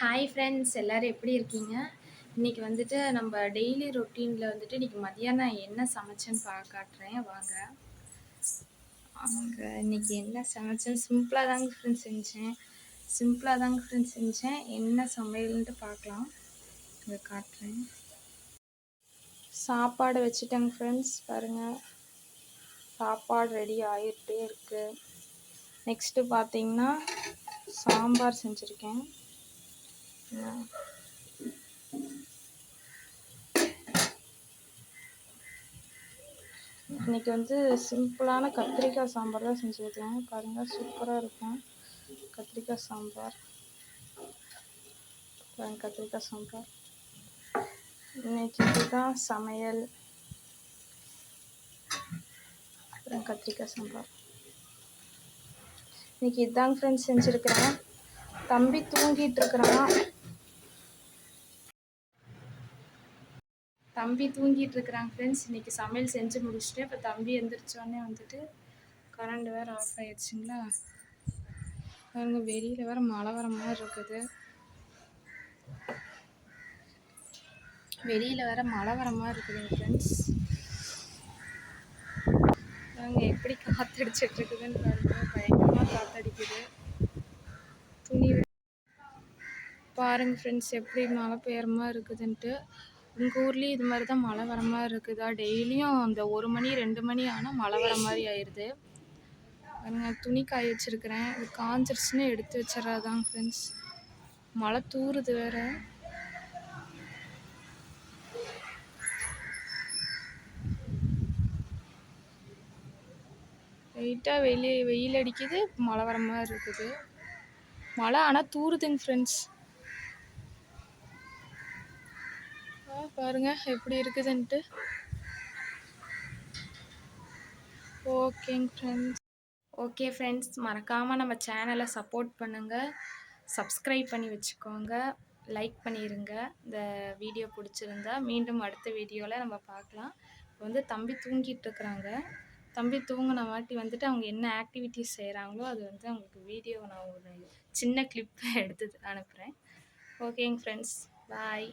Hi friends எல்லோரும் எப்படி இருக்கீங்க? இன்றைக்கி வந்துட்டு நம்ம டெய்லி ரொட்டீனில் வந்துட்டு இன்றைக்கி மதியானம் என்ன சமைச்சேன்னு பா காட்டுறேன். வாங்க. அவங்க இன்றைக்கி என்ன சமைச்சேன் சிம்பிளாக தாங்க ஃப்ரெண்ட்ஸ் செஞ்சேன். சிம்பிளாக தாங்க ஃப்ரெண்ட்ஸ் செஞ்சேன். என்ன சமையல்ன்ட்டு பார்க்கலாம். இங்கே காட்டுறேன். சாப்பாடு வச்சுட்டேங்க ஃப்ரெண்ட்ஸ் பாருங்கள் சாப்பாடு ரெடி ஆகிட்டே இருக்குது நெக்ஸ்ட்டு பார்த்தீங்கன்னா சாம்பார் செஞ்சுருக்கேன். இன்னைக்கு வந்து சிம்பிளான கத்திரிக்காய் சாம்பார் தான் செஞ்சு வைக்கிறேன் பாருங்கள் சூப்பராக இருக்கும். கத்திரிக்காய் சாம்பார். கத்திரிக்காய் சாம்பார். இன்னைக்கு இதுதான் சமையல். அப்புறம் கத்திரிக்காய் சாம்பார். இன்னைக்கு இதாங்க ஃப்ரெண்ட்ஸ் செஞ்சுருக்கிறேன். தம்பி தூங்கிட்டு இருக்கிறான். தம்பி தூங்கிட்டு இருக்கிறாங்க ஃப்ரெண்ட்ஸ் இன்றைக்கி சமையல் செஞ்சு முடிச்சுட்டு இப்போ தம்பி எந்திரிச்சோடனே வந்துட்டு கரண்ட் வேறு ஆஃப் ஆயிடுச்சுங்களா? பாருங்க வெளியில் வேறு மழை வர மாதிரி இருக்குது. வெளியில் வேறு மழை வர மாதிரி இருக்குதுங்க ஃப்ரெண்ட்ஸ் பாருங்க எப்படி காற்றடிச்சிட்டு இருக்குதுன்னு பாருங்க. பயங்கரமாக காற்றடிக்குது துணி பாருங்க ஃப்ரெண்ட்ஸ் எப்படி மழை பெய்யற மாதிரி இருக்குதுன்ட்டு. உங்கள் ஊர்லேயும் இது மாதிரி தான் மழை வர மாதிரி இருக்குதா? டெய்லியும் அந்த ஒரு மணி ரெண்டு மணி ஆனால் மழை வர மாதிரி ஆயிடுது நான் துணி காய வச்சுருக்கிறேன். இது காஞ்சிருச்சுன்னு எடுத்து வச்சிடறாதாங்க ஃப்ரெண்ட்ஸ் மழை தூறுது வேற. லைட்டாக வெளியே வெயில் அடிக்குது மழை வர மாதிரி இருக்குது. மழை ஆனால் தூறுதுங்க ஃப்ரெண்ட்ஸ் பாருங்கள் எப்படி இருக்குதுன்ட்டு. ஓகேங்க ஃப்ரெண்ட்ஸ் ஓகே ஃப்ரெண்ட்ஸ் மறக்காமல் நம்ம சேனலை சப்போர்ட் பண்ணுங்கள் சப்ஸ்கிரைப் பண்ணி வச்சுக்கோங்க. லைக் பண்ணிடுங்க இந்த வீடியோ பிடிச்சிருந்தா மீண்டும் அடுத்த வீடியோவில் நம்ம பார்க்கலாம். இப்போ வந்து தம்பி தூங்கிட்டு இருக்கிறாங்க. தம்பி தூங்கின வாட்டி வந்துட்டு அவங்க என்ன ஆக்டிவிட்டிஸ் செய்கிறாங்களோ அது வந்து அவங்களுக்கு வீடியோ நான் ஒரு சின்ன கிளிப்பை எடுத்து அனுப்புகிறேன் ஓகேங்க ஃப்ரெண்ட்ஸ் பாய்